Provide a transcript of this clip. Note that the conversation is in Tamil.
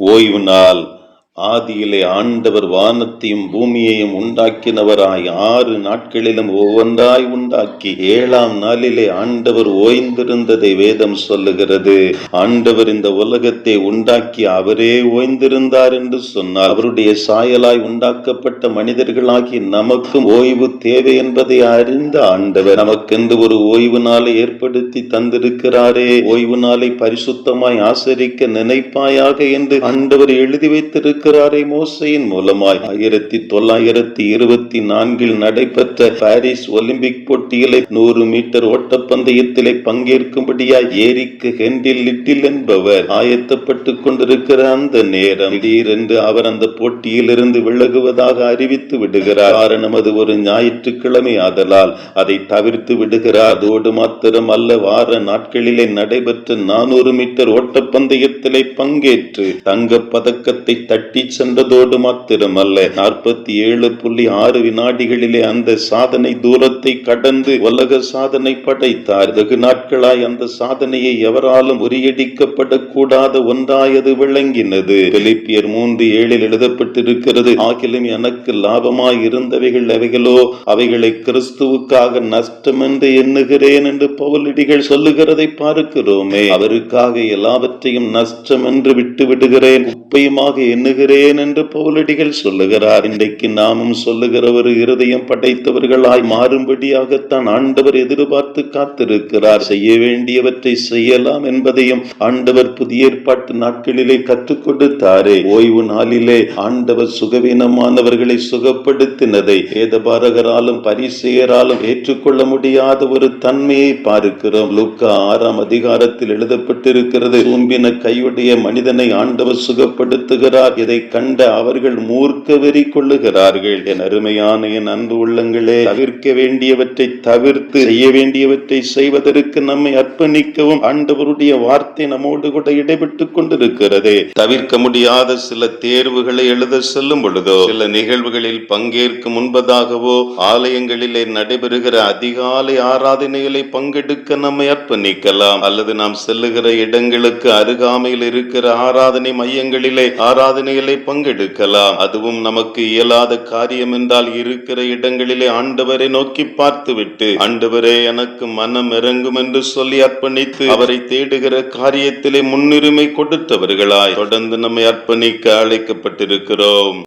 ஓய்வு நாள் ஆதியிலே ஆண்டவர் வானத்தையும் பூமியையும் உண்டாக்கினவராய் ஆறு நாட்களிலும் ஒவ்வொன்றாய் உண்டாக்கி ஏழாம் நாளிலே ஆண்டவர் ஓய்ந்திருந்ததை வேதம் சொல்லுகிறது. ஆண்டவர் இந்த உலகத்தை உண்டாக்கி அவரே ஓய்ந்திருந்தார் என்று சொன்னார் அவருடைய சாயலாய் உண்டாக்கப்பட்ட மனிதர்களாகி நமக்கும் ஓய்வு தேவை என்பதை அறிந்த ஆண்டவர் நமக்கென்று ஒரு ஓய்வு நாளை ஏற்படுத்தி தந்திருக்கிறாரே. ஓய்வு நாளை பரிசுத்தமாய் ஆசரிக்க நினைப்பாயாக என்று ஆண்டவர் எழுதி வைத்திருக்க மோசையின் மூலமாய். ஆயிரத்தி தொள்ளாயிரத்தி இருபத்தி நான்கில் நடைபெற்ற பாரிஸ் ஒலிம்பிக் போட்டியிலே நூறு மீட்டர் ஓட்டப்பந்தயத்திலே பங்கேற்கும்படியாய் ஏரிக்கு ஹென்டில் லிட்டில் என்பவர் ஆயத்தப்பட்டு கொண்டிருக்கிற அந்த நேரம் திடீரென்று அவர் அந்த போட்டியிலிருந்து விலகுவதாக அறிவித்து விடுகிறார். காரணம் அது ஒரு ஞாயிற்றுக்கிழமை ஆதலால் அதை தவிர்த்து விடுகிறார். அதோடு மாத்திரம் அல்ல வார நாட்களிலே நடைபெற்ற நானூறு மீட்டர் ஓட்டப்பந்தயத்திலே பங்கேற்று தங்கப் பதக்கத்தை தட்டி சென்றதோடு மாத்திரமல்ல நாற்பத்தி ஏழு புள்ளி ஆறு வினாடிகளிலே அந்த சாதனை தூரத்தை கடந்து உலக சாதனை படைத்தார். வெகு நாட்களாய் அந்த சாதனையை எவராலும் முறியடிக்கப்படக்கூடாத ஒன்றாயது விளங்கினது. பிலிப்பியர் மூன்று ஏழில் எழுதப்பட்டிருக்கிறது ஆகிலும் எனக்கு லாபமாய் இருந்தவைகள் அவைகளோ அவைகளை கிறிஸ்துவுக்காக நஷ்டம் என்று எண்ணுகிறேன் என்று பவுலடிகள் சொல்லுகிறதை பார்க்கிறோமே. அவருக்காக எல்லாவற்றையும் நஷ்டம் என்று விட்டு விடுகிறேன் உப்பையுமாக எண்ணுகிறேன் என்று பவுலடிகள் சொல்லுகிறார். இன்றைக்கு நாமும் சொல்லுகிற ஒரு இருதயம் படைத்தவர்களாய் மாறும்படியாகத்தான் ஆண்டவர் எதிர்பார்த்து காத்திருக்கிறார். செய்ய வேண்டியவற்றை செய்யலாம் என்பதையும் ஆண்டவர் புதிய ஏற்பாட்டு நாட்களிலே கற்றுக் கொடுத்தாரே. ஓய்வு நாளிலே ஆண்டவர் சுகவீனமானவர்களை சுகப்படுத்தினதை வேதபாரகராலும் பரிசெயராலும் ஏற்றுக்கொள்ள முடியாத ஒரு தன்மையை பார்க்கிறோம். லுக்கா ஆறாம் அதிகாரத்தில் எழுதப்பட்டிருக்கிறது சூம்பின கையுடைய மனிதனை ஆண்டவர் சுகப்படுத்துகிறார் இதை கண்ட அவர்கள் மூர்க்க வெறி கொள்ளுகிறார்கள். என் அருமையான என் அன்பு உள்ளங்களே தவிர்க்க வேண்டியவற்றை தவிர்த்து செய்ய வேண்டியவற்றை செய்வதற்கு நம்மை அர்ப்பணிக்கவும் ஆண்டவருடைய வார்த்தை நம்மோடு கூட இடைபெற்றுக் கொண்டிருக்கிறது. தவிர்க்க முடியாத சில தேர்வுகளை எழுத செல்லும் பொழுதோ சில நிகழ்வுகளில் பங்கேற்கும் முன்பதாகவோ ஆலயங்களிலே நடைபெறுகிற அதிகாலை ஆராதனைகளை பங்கெடுக்க நம்மை அர்ப்பணிக்கலாம். அல்லது நாம் செல்லுகிற இடங்களுக்கு அருகாமையில் இருக்கிற ஆராதனை மையங்களிலே ஆராதனைகளை பங்கெடுக்கலாம். அதுவும் நமக்கு இயலாத காரியம் என்றால் இருக்கிற இடங்களிலே ஆண்டவரை நோக்கி பார்த்துவிட்டு ஆண்டவரே எனக்கு மனம் இறங்கும் என்று சொல்லி அர்ப்பணித்து அவரை தேடுகிற காரியத்திலே முன்னுரிமை கொடுத்தவர்களாய் தொடர்ந்து நம்மை அர்ப்பணிக்க அழைக்கப்பட்டிருக்கிறோம்.